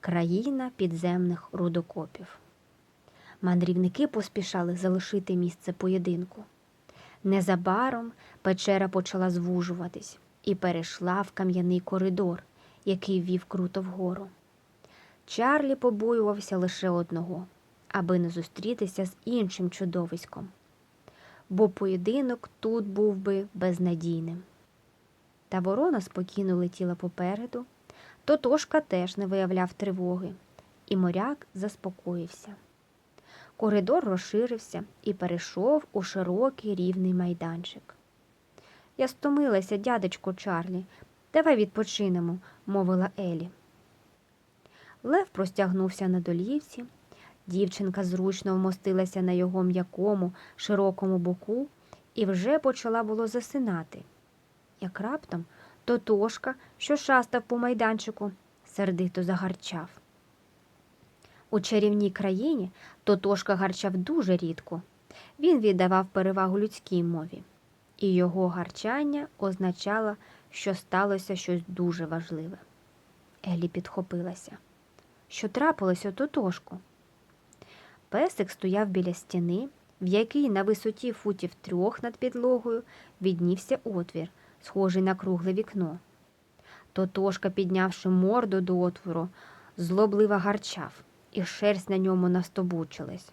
країна підземних рудокопів. Мандрівники поспішали залишити місце поєдинку. Незабаром печера почала звужуватись і перейшла в кам'яний коридор, який вів круто вгору. Чарлі побоювався лише одного, аби не зустрітися з іншим чудовиськом, бо поєдинок тут був би безнадійним. Та ворона спокійно летіла попереду, Тотошка теж не виявляв тривоги, і моряк заспокоївся. Коридор розширився і перейшов у широкий рівний майданчик. Я стомилася, дядечко Чарлі. Давай відпочинемо, мовила Елі. Лев простягнувся на долівці. Дівчинка зручно вмостилася на його м'якому, широкому боку і вже почала було засинати. Як раптом Тотошка, що шастав по майданчику, сердито загарчав. У чарівній країні Тотошка гарчав дуже рідко. Він віддавав перевагу людській мові, і його гарчання означало, що сталося щось дуже важливе. Елі підхопилася. Що трапилося Тотошку? Песик стояв біля стіни, в якій на висоті футів трьох над підлогою віднівся отвір, схожий на кругле вікно. Тотошка, піднявши морду до отвору, злобливо гарчав, і шерсть на ньому настобучилась.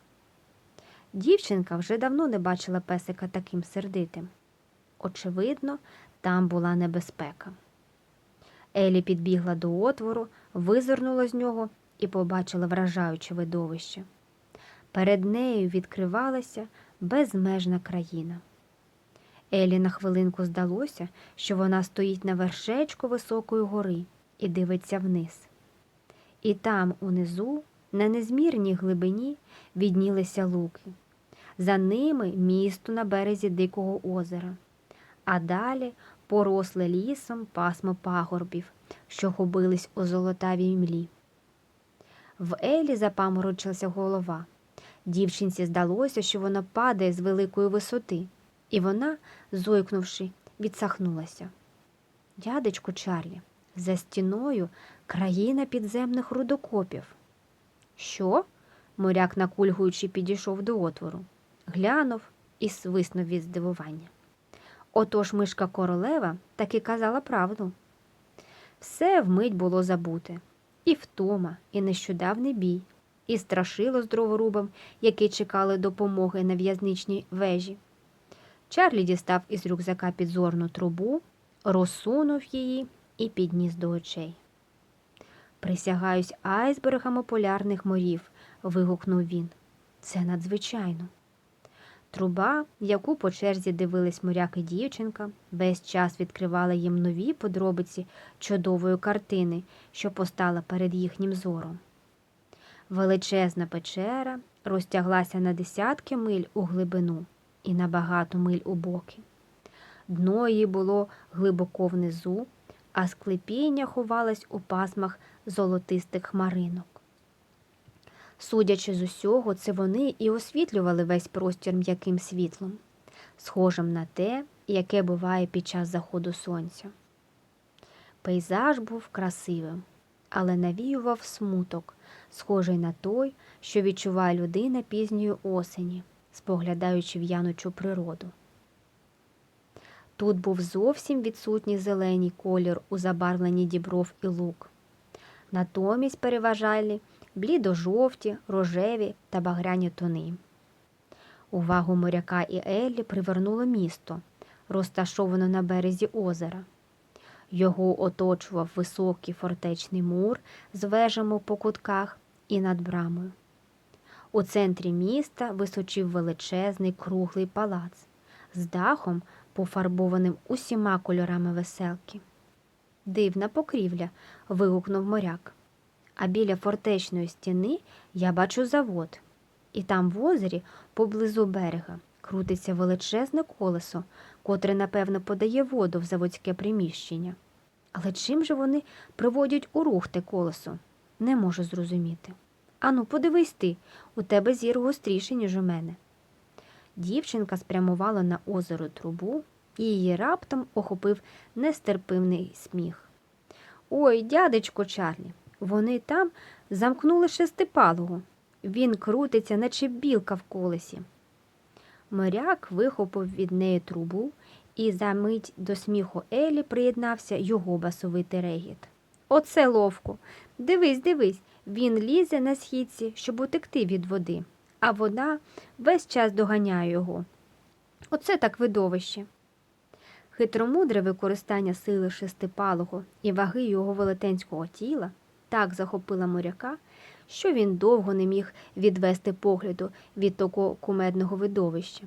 Дівчинка вже давно не бачила песика таким сердитим. Очевидно, там була небезпека. Елі підбігла до отвору, визирнула з нього і побачила вражаюче видовище. Перед нею відкривалася безмежна країна. Елі на хвилинку здалося, що вона стоїть на вершечку високої гори і дивиться вниз. І там, унизу, на незмірній глибині, віднілися луки. За ними місто на березі Дикого озера, а далі поросле лісом пасмо пагорбів, що губились у золотавій млі. В Елі запаморочилася голова. Дівчинці здалося, що вона падає з великої висоти, і вона, зойкнувши, відсахнулася. Дядечку Чарлі, за стіною країна підземних рудокопів. Що? моряк, накульгуючи, підійшов до отвору, глянув і свиснув від здивування. Отож мишка королева таки казала правду. Все вмить було забуте. І втома, і нещодавний бій, і страшило з дроворубом, які чекали допомоги на в'язничній вежі. Чарлі дістав із рюкзака підзорну трубу, розсунув її і підніс до очей. Присягаюсь айсбергами полярних морів, вигукнув він. Це надзвичайно. Труба, яку по черзі дивились моряк і дівчинка, весь час відкривала їм нові подробиці чудової картини, що постала перед їхнім зором. Величезна печера розтяглася на десятки миль у глибину і на багато миль у боки. Дно її було глибоко внизу, а склепіння ховалось у пасмах золотистих хмаринок. Судячи з усього, це вони і освітлювали весь простір м'яким світлом, схожим на те, яке буває під час заходу сонця. Пейзаж був красивим, але навіював смуток, схожий на той, що відчуває людина пізньої осені, споглядаючи в'янучу природу. Тут був зовсім відсутній зелений колір у забарвленні дібров і лук. Натомість переважали блідо-жовті, рожеві та багряні тони. Увагу моряка і Еллі привернуло місто, розташоване на березі озера. Його оточував високий фортечний мур з вежами по кутках і над брамою. У центрі міста височив величезний круглий палац з дахом, пофарбованим усіма кольорами веселки. Дивна покрівля. вигукнув моряк. А біля фортечної стіни я бачу завод, і там в озері, поблизу берега, крутиться величезне колесо, котре, напевно, подає воду в заводське приміщення. Але чим же вони приводять у рух те колесо? Не можу зрозуміти. Ану, подивись ти, у тебе зір гостріший, ніж у мене. Дівчинка спрямувала на озеро трубу, і її раптом охопив нестерпимний сміх. Ой, дядечко Чарлі, Вони там замкнули шестипалого. Він крутиться, наче білка в колесі. Моряк вихопив від неї трубу, і за мить до сміху Елі приєднався його басовитий регіт. Оце ловко. Дивись, дивись, він лізе на східці, щоб утекти від води, а вода весь час доганяє його. Оце так видовище. Хитромудре використання сили шестипалого і ваги його велетенського тіла так захопила моряка, що він довго не міг відвести погляду від того кумедного видовища.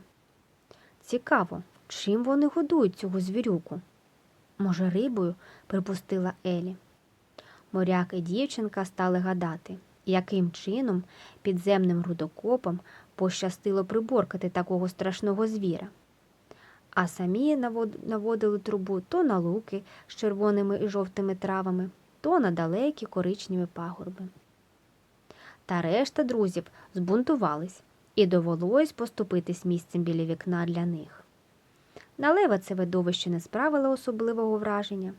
Цікаво, чим вони годують цього звірюку? Може, рибою, припустила Елі. Моряк і дівчинка стали гадати, яким чином підземним рудокопам пощастило приборкати такого страшного звіра. А самі наводили трубу то на луки з червоними і жовтими травами, то на далекі коричневі пагорби. Та решта друзів збунтувались, і довелось поступитись місцем біля вікна для них. На лева це видовище не справило особливого враження,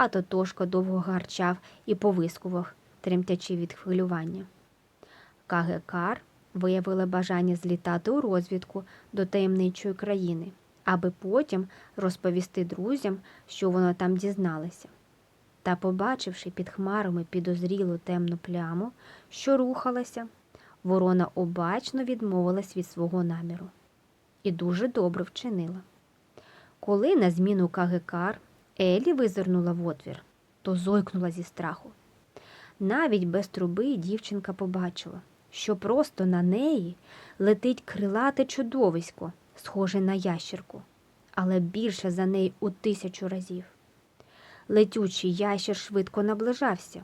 а Тотошко довго гарчав і повискував, тремтячи від хвилювання. Кагекар виявила бажання злітати у розвідку до таємничої країни, аби потім розповісти друзям, що воно там дізналося. Та, побачивши під хмарами підозрілу темну пляму, що рухалася, ворона обачно відмовилась від свого наміру і дуже добре вчинила. Коли на зміну Кагекар Елі визирнула в отвір, то зойкнула зі страху. Навіть без труби дівчинка побачила, що просто на неї летить крилате чудовисько, схоже на ящерку, але більше за неї у тисячу разів. Летючий ящер швидко наближався.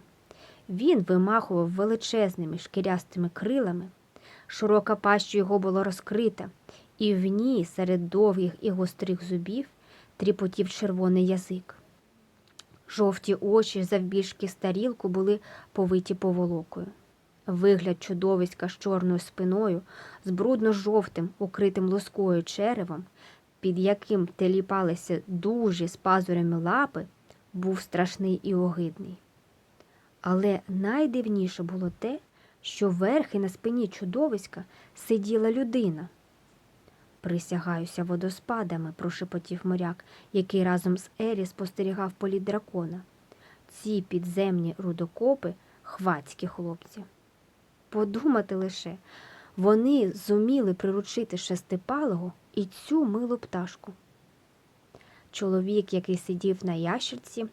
Він вимахував величезними шкірястими крилами, широка паща його була розкрита, і в ній серед довгих і гострих зубів тріпотів червоний язик. Жовті очі завбільшки з тарілку були повиті поволокою. Вигляд чудовиська з чорною спиною, з брудно-жовтим, укритим лоскою черевом, під яким теліпалися дужі з пазурями лапи, був страшний і огидний. Але найдивніше було те, що верхи на спині чудовиська сиділа людина. Присягаюся водоспадами, прошепотів моряк, який разом з Ері спостерігав політ дракона. Ці підземні рудокопи хвацькі хлопці. Подумати лише, вони зуміли приручити шестипалого і цю милу пташку. Чоловік, який сидів на ящерці,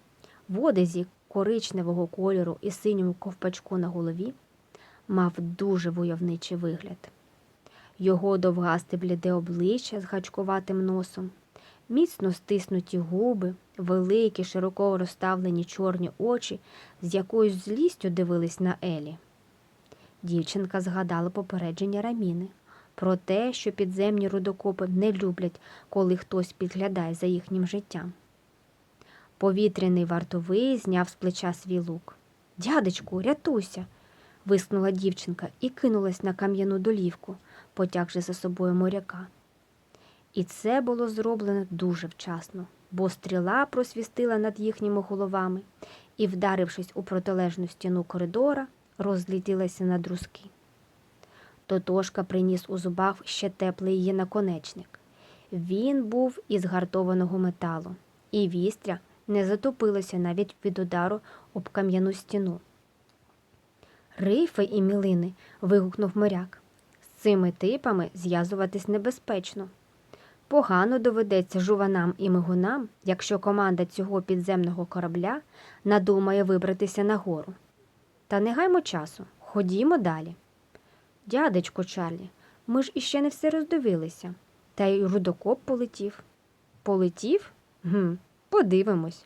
в одязі коричневого кольору і синьому ковпачку на голові, мав дуже войовничий вигляд. Його довгасте бліде обличчя з гачкуватим носом, міцно стиснуті губи, великі, широко розставлені чорні очі, з якоюсь злістю дивились на Елі. Дівчинка згадала попередження Раміни про те, що підземні рудокопи не люблять, коли хтось підглядає за їхнім життям. Повітряний вартовий зняв з плеча свій лук. Дядечку, рятуйся. вискнула дівчинка і кинулась на кам'яну долівку, потягши за собою моряка. І це було зроблено дуже вчасно, бо стріла просвістила над їхніми головами і, вдарившись у протилежну стіну коридора, розлетілася на друзки. Тотошка приніс у зубах ще теплий її наконечник. Він був із гартованого металу, і вістря не затопилося навіть від удару об кам'яну стіну. Рифи і мілини. вигукнув моряк. Цими типами зв'язуватись небезпечно. Погано доведеться жуванам і мигунам, якщо команда цього підземного корабля надумає вибратися нагору. Та не гаймо часу, ходімо далі. Дядечко Чарлі, ми ж іще не все роздивилися. Та й рудокоп полетів. Полетів? Гм, подивимось.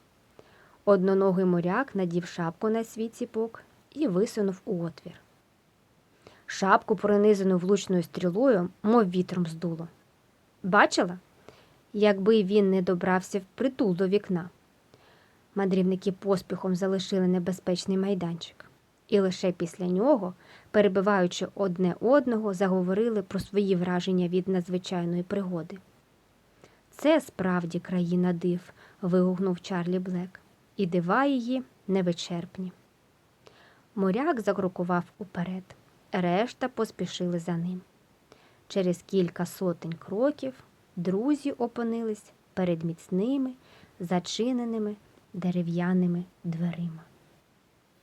Одноногий моряк надів шапку на свій ціпок і висунув у отвір. Шапку, пронизану влучною стрілою, мов вітром здуло. Бачила? Якби він не добрався в притул до вікна. Мандрівники поспіхом залишили небезпечний майданчик, і лише після нього, перебиваючи одне одного, заговорили про свої враження від надзвичайної пригоди. Це справді країна див, вигукнув Чарлі Блек, і дива її невичерпні. Моряк закрокував уперед. Решта поспішили за ним. Через кілька сотень кроків друзі опинились перед міцними, зачиненими дерев'яними дверима.